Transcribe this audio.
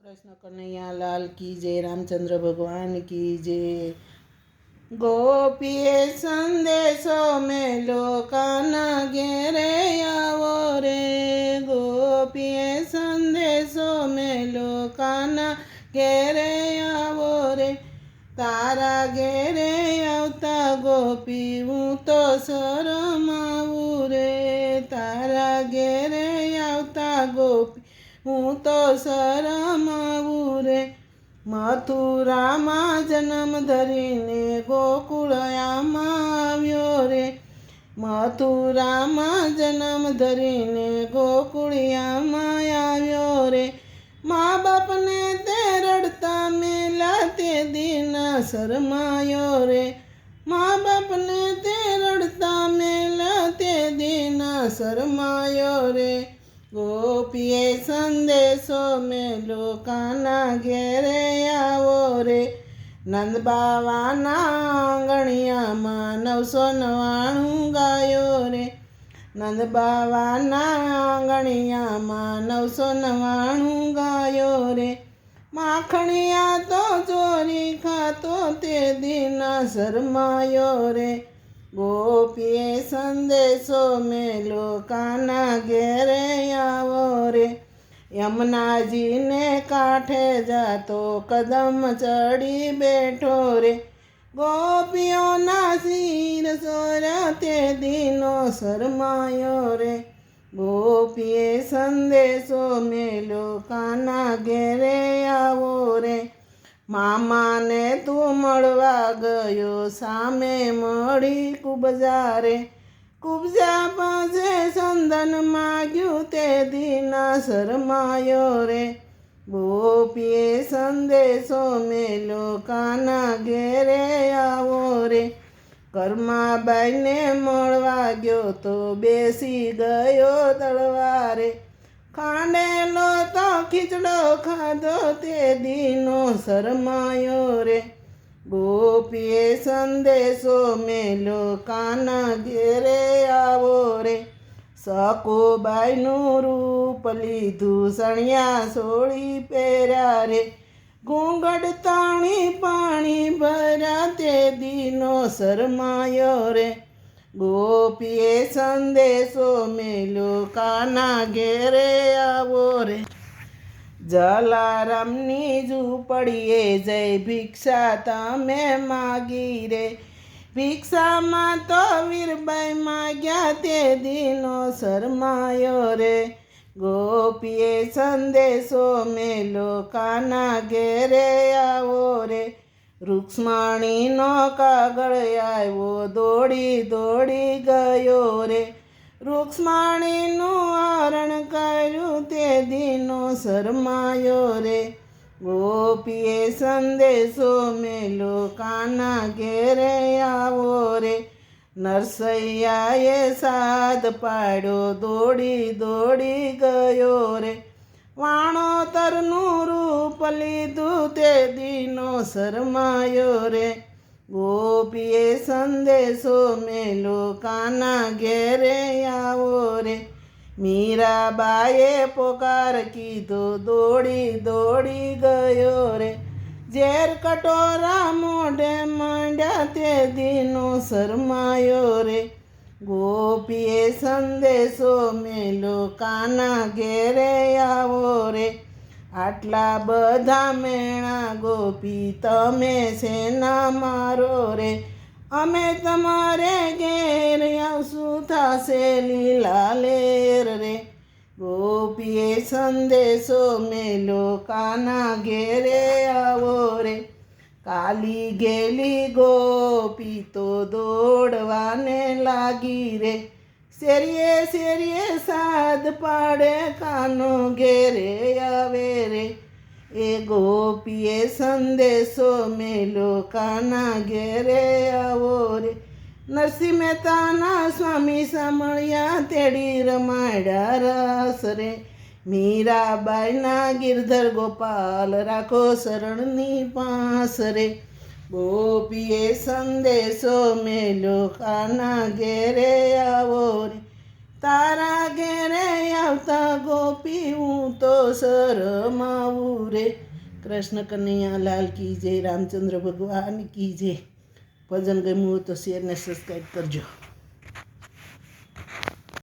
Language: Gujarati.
કૃષ્ણ કનૈયા લાલ કી જય રામચંદ્ર ભગવાન કી જય ગોપીએ સંદેશો મેલો કાના ઘેરે આવો રે ગોપીએ સંદેશો મેલો કાના ઘેરે આવો રે તારા ઘેરે આવતા ગોપી હું તો શરમાવું રે તારા ઘેરે આવતા ગોપી હું તો શરમાવું રે મથુરામાં જન્મ ધરીને ગોકુળયામાં આવ્યો રે. મથુરામાં જન્મ ધરીને ગોકુળિયામાં આવ્યો રે. મા બાપને તે રડતા મેલા તે દીના શરમાયો રે. મા બાપને તે રડતા મેલા તે દીના શરમાયો રે. ગોપીએ સંદેશો મેલો કાના ઘેરે આવો રે. નંદ બાવાના આંગણિયામાં નવસો નવાણું ગાયો રે. નંદ બાવાના આંગણિયામાં નવસો નવાણું ગાયો રે. માખણિયા તો ચોરી ખાતો તે દિના શરમાયો રે. ગોપીએ સંદેશો મેલો, કાના ઘેરે આવો રે? યમુનાજીને કાંઠે જાતો કદમ ચડી બેઠો રે? ગોપીઓના શિર સોરા તે દિનો શરમાયો રે? ગોપીએ સંદેશો મેલો, કાના ઘેરે આવો રે? મામાને તું મળવા ગયો, સામે મળી કુબજારે. કુબજા પાસે સંદન માગ્યું તે દીના શરમાયો રે. ગોપીએ સંદેશો મેલો કાના ઘેરે આવો રે. કર્માબાઈને મળવા ગયો તો બેસી ગયો તળવારે. ખાંડેલો તો ખીચડો ખાધો તે દીનો શરમાયો રે. ગોપીએ સંદેશો મેલો કાના ઘેરે આવો રે. સકોબાઈનું રૂપ લીધું, સણિયા સોળી પહેર્યા રે. ઘૂંઘટ તાણી પાણી ભર્યા, તે દીનો શરમાયો રે. ગોપીએ સંદેશો મેલો કાના ઘેરે આવો રે જલારામની ઝૂંપડીએ જય ભિક્ષા તમે માગી રે ભિક્ષામાં તો વીરબાઈ માગ્યા તે દિનો શરમાયો રે ગોપીએ સંદેશો મેલો કાના ઘેરે આવો રે રૂક્ષ્મણીનો કાગળ આવ્યો, દોડી દોડી ગયો રે. રૂક્ષ્મણીનું હરણ કર્યું તે દીનો શરમાયો રે. ગોપીએ સંદેશો મેલો, કાના ઘેરે આવો રે. નરસૈયાએ સાદ પાડ્યો, દોડી દોડી ગયો રે. વાણોતરનું રૂપ લીધું તે દીનો શરમાયો રે. ગોપીએ સંદેશો મેલો, કાના ઘેરે આવો રે? મીરાબાએ પોકાર કીધો, દોડી દોડી ગયો રે. ઝેર કટોરા મોઢે માંડ્યા તે દીનો શરમાયો રે. ગોપીએ સંદેશો મેલો, કાના ઘેરે આવો રે? આટલા બધા મેણા ગોપી, તમે સેના મારો રે? અમે તમારે ઘેર આવશું થશે લીલા લેર રે. ગોપીએ સંદેશો મેલો, કાના ઘેરે આવો રે? કાલી ગેલી ગોપી તો દોડવાને લાગી રે. શેરીએ શેરીએ સાદ પાડે, કાનો ઘેરે આવે રે. એ ગોપીએ સંદેશો મેલો, કાના ઘેરે આવો રે. નરસિંહ મહેતાના સ્વામી સાંભળ્યા, તેડી રમાડ્યા રસ રે. મીરાબાઈના ગિરધર ગોપાલ રાખો શરણની પાસ રે ગોપીએ સંદેશો મેલો કાના ઘેરે આવો રે? તારા ઘેરે આવતા ગોપી, હું તો શરમાવું રે. કૃષ્ણ કનૈયા, લાલ કી જય, રામચંદ્ર ભગવાન કી જય. ભજન ગમ્યું તો શેરને સબસ્ક્રાઈબ કરજો.